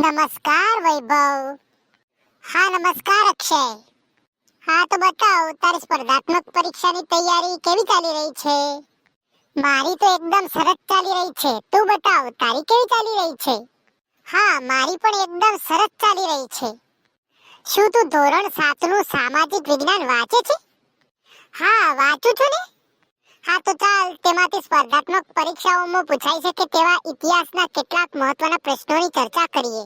નમસ્કાર વૈભવ. હા, નમસ્કાર, અક્ષય. હા, તો બતાવ, તારી સ્પર્ધાત્મક પરીક્ષાની તૈયારી કેવી ચાલી રહી છે? મારી તો એકદમ સરસ ચાલી રહી છે. તું બતાવ, તારી કેવી ચાલી રહી છે? હા, મારી પણ એકદમ સરસ ચાલી રહી છે. શું તું ધોરણ સાતનું સામાજિક વિજ્ઞાન વાંચે છે? હા, વાંચું છું ને? હા, તો ચાલ, તેમાંથી સ્પર્ધાત્મક પરીક્ષાઓમાં પૂછાઈ શકે તેવા ઇતિહાસના કેટલાક મહત્વના પ્રશ્નોની ચર્ચા કરીએ.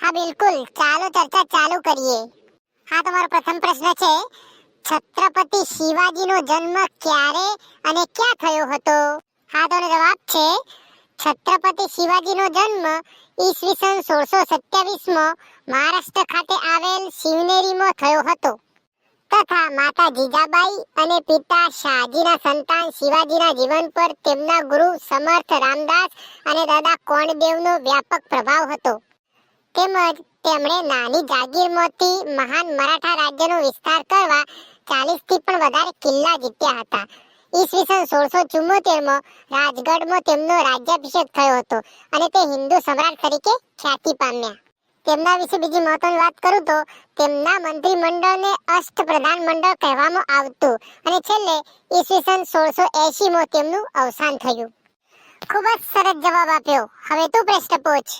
હા, બિલકુલ, ચાલો ચર્ચા ચાલુ કરીએ. હા, તમારો પ્રથમ પ્રશ્ન છે, છત્રપતિ શિવાજીનો જન્મ ક્યારે અને ક્યાં થયો હતો? હા, તો જવાબ છે, છત્રપતિ શિવાજીનો જન્મ ઈસવીસન સોળસો સત્યાવીસમાં મહારાષ્ટ્ર ખાતે આવેલ શિવનેરીમાં થયો હતો. તથા માતા જીજાબાઈ અને પિતા શાહજીના સંતાન શિવાજીના જીવન પર તેમના ગુરુ સમર્થ રામદાસ અને દાદા કોણદેવનો વ્યાપક પ્રભાવ હતો. તેમજ તેમણે નાની જાગીરમાંથી મહાન મરાઠા રાજ્યનો વિસ્તાર કરવા ચાલીસથી પણ વધારે કિલ્લા જીત્યા હતા. ઈસવીસન સોળસો ચુમ્મોતેરમાં રાજગઢમાં તેમનો રાજ્યાભિષેક થયો હતો અને તે હિન્દુ સમ્રાટ તરીકે ખ્યાતિ પામ્યા. તેમના વિશે બીજી મહત્વની વાત કરું તો તેમના મંત્રીમંડળને અષ્ટપ્રધાન મંડળ કહેવામાં આવતું અને છેલ્લે ઈસવીસન સોળસો એંશીમાં તેમનું અવસાન થયું. ખૂબ જ સરસ જવાબ આપ્યો. હવે તું પ્રશ્ન પૂછ.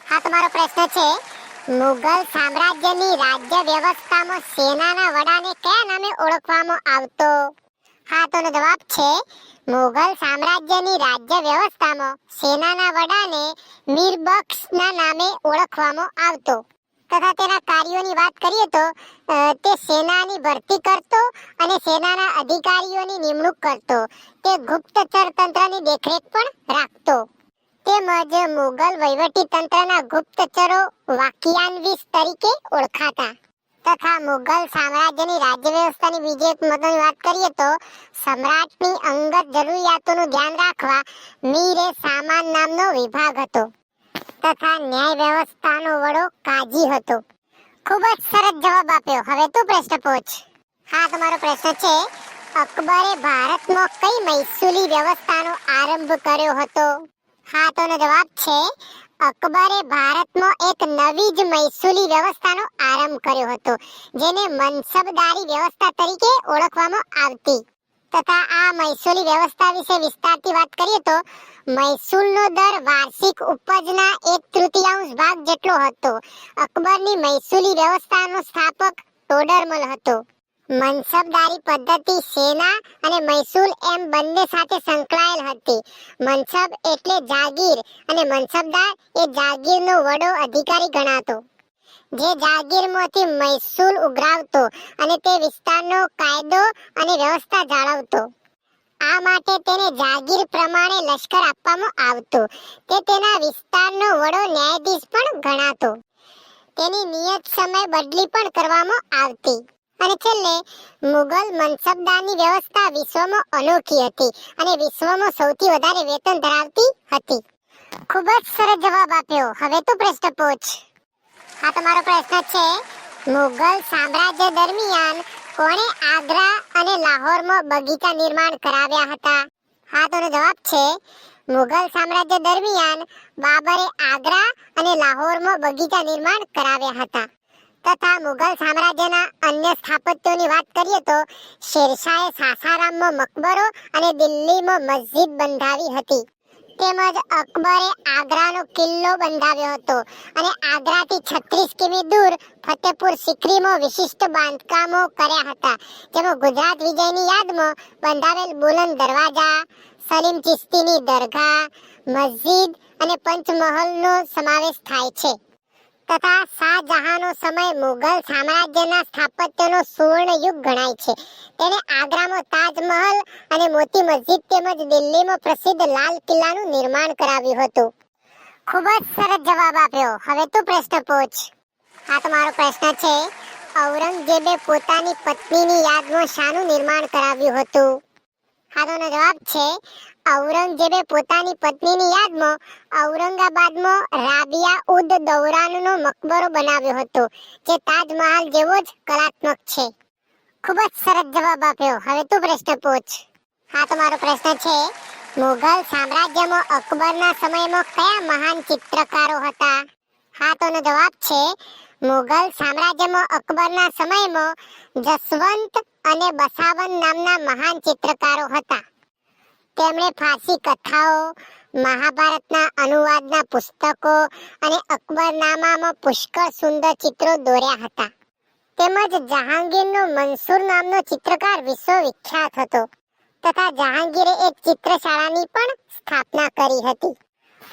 હા, તમારો પ્રશ્ન છે મુગલ સામ્રાજ્યની રાજ્ય વ્યવસ્થામાં સેનાના વડાને કયા નામે ઓળખવામાં આવતો? હા તો જવાબ છે મુગલ સામ્રાજ્યની રાજ્ય વ્યવસ્થામાં સેનાના વડાને મીરબક્ષના નામે ઓળખવામાં આવતો. તથા તેના કાર્યોની વાત કરીએ તો તે સેનાની ભરતી કરતો અને સેનાના અધિકારીઓની નિમણૂક કરતો. તે ગુપ્તચર તંત્રની દેખરેખ પણ રાખતો. તેમજ મુગલ વહીવટી તંત્રના ગુપ્તચરો વાકિયાનવીસ તરીકે ઓળખાતા. તથા મુઘલ સામ્રાજ્યની રાજ્ય વ્યવસ્થાની બીજી એક મહત્વની વાત કરીએ તો સમ્રાટની અંગત જરૂરિયાતોનું ધ્યાન રાખવા મીરે સામાન નામનો વિભાગ હતો તથા ન્યાય વ્યવસ્થાનો વડો કાજી હતો. ખૂબ જ સરસ જવાબ આપ્યો. હવે તું પ્રશ્ન પૂછ. હા, તમારો પ્રશ્ન છે, અકબરે ભારતમાં કઈ મહેસૂલી વ્યવસ્થાનો આરંભ કર્યો હતો? હા, તો જવાબ છે અકબરે ભારતમાં એક નવી જ મૈસૂલી વ્યવસ્થાનો આરંભ કર્યો હતો, જેને મનસબદારી વ્યવસ્થા તરીકે ઓળખવામાં આવતી. તથા આ મૈસૂલી વ્યવસ્થા વિશે વિસ્તારથી વાત કરીએ તો, મૈસૂલનો દર વાર્ષિક ઉપજના એક તૃતીયાંશ ભાગ જેટલો હતો. અકબરની મૈસૂલી વ્યવસ્થાનો સ્થાપક ટોડરમલ હતો. મનસબદારી પદ્ધતિ સેના અને મૈસૂલ એમ બંને સાથે સંકળાયેલ હતી. મનસબ એટલે જાગીર અને મનસબદાર એ જાગીરનો વડો અધિકારી ગણાતો. જે જાગીરમાંથી મૈસૂલ ઉઘરાવતો અને તે વિસ્તારનો કાયદો અને વ્યવસ્થા જાળવતો. આ માટે તેને જાગીર પ્રમાણે લશ્કર આપવામાં આવતું. તે તેના વિસ્તારનો વડો ન્યાયાધીશ પણ ગણાતો. તેની નિયત સમય બદલી પણ કરવામાં આવતી. અને છેલ્લે, મુગલ મનસબદારની વ્યવસ્થા વિશ્વમાં અનોખી હતી અને વિશ્વમાં સૌથી વધારે વેતન ધરાવતી હતી. ખૂબ જ સરસ જવાબ આપ્યો. હવે તું પ્રશ્ન પૂછ. આ તમારો પ્રશ્ન છે, મુગલ સામ્રાજ્ય દરમિયાન કોણે આગ્રા અને લાહોરમાં બગીચા નિર્માણ કરાવ્યા હતા? હા તો જવાબ છે, મુગલ સામ્રાજ્ય દરમિયાન બાબરે આગ્રા અને લાહોરમાં બગીચા નિર્માણ કરાવ્યા હતા. તથા મુઘલ સામ્રાજ્યના અન્ય સ્થાપત્યોની વાત કરીએ તો શેરશાહે સાસારામમાં મકબરો અને દિલ્હીમાં મસ્જિદ બંધાવી હતી. તેમજ અકબરે આગ્રાનો કિલ્લો બંધાવ્યો હતો અને આગ્રાથી 36 કિમી દૂર ફતેપુર સિકરીમાં વિશિષ્ટ બાંધકામો કર્યા હતા. જેમાં ગુજરાત વિજયની યાદમાં બંધાવેલ બુલંદ દરવાજા, સલીમ ચિશ્તીની દરગાહ, મસ્જિદ અને પંચમહલનો સમાવેશ થાય છે. તથા શાહજહાંનો સમય મુઘલ સામ્રાજ્યના સ્થાપત્યનો સુવર્ણ યુગ ગણાય છે. તેને આગ્રામાં તાજમહલ અને મોતી મસ્જિદ તેમજ દિલ્હીમાં પ્રસિદ્ધ લાલ કિલ્લાનું નિર્માણ કરાવ્યું હતું. ખૂબ જ સરસ જવાબ આપ્યો. હવે તું પ્રશ્ન પૂછ. આ તમારો પ્રશ્ન છે, ઔરંગઝેબે પોતાની પત્નીની યાદમાં શાનું નિર્માણ કરાવ્યું હતું? આનો જવાબ છે ઔરંગઝેબે પોતાની પત્નીની યાદમાં ઔરંગાબાદમાં રાબિયા ઉદ દૌરાનનો મકબરો બનાવ્યો હતો, જે તાજમહાલ જેવો જ કલાત્મક છે. ખૂબ જ સરસ જવાબ આપ્યો. હવે તું પ્રશ્ન પૂછ. હા તમારો પ્રશ્ન છે, મુઘલ સામ્રાજ્યમાં અકબરના સમયમાં કયા મહાન ચિત્રકારો હતા? હા તોનો જવાબ છે, મુઘલ સામ્રાજ્યમાં અકબરના સમયમાં જસવંત અને બસાવન નામના મહાન ચિત્રકારો હતા. તેમણે ફારસી કથાઓ, મહાભારતના અનુવાદના પુસ્તકો અને અકબરનામામાં પુષ્કળ સુંદર ચિત્રો દોર્યા હતા. તેમજ જહાંગીરનો મંસૂર નામનો ચિત્રકાર વિશ્વવિખ્યાત હતો તથા જહાંગીરે એક ચિત્રશાળાની પણ સ્થાપના કરી હતી.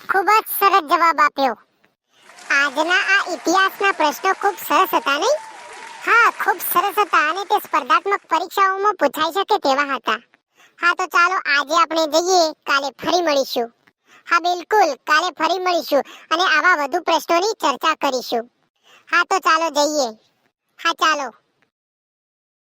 ખૂબ જ સરસ જવાબ આપ્યો. આજના આ ઇતિહાસના પ્રશ્નો ખૂબ સરસ હતા નહીં? હા, ખૂબ સરસ હતા અને તે સ્પર્ધાત્મક પરીક્ષાઓમાં પૂછાઈ શકે તેવા હતા. હા, તો ચાલો આજે આપણે જઈએ, કાલે ફરી મળીશું. હા, બિલકુલ, કાલે ફરી મળીશું અને આવા વધુ પ્રશ્નોની ચર્ચા કરીશું. હા, તો ચાલો જઈએ. હા, ચાલો.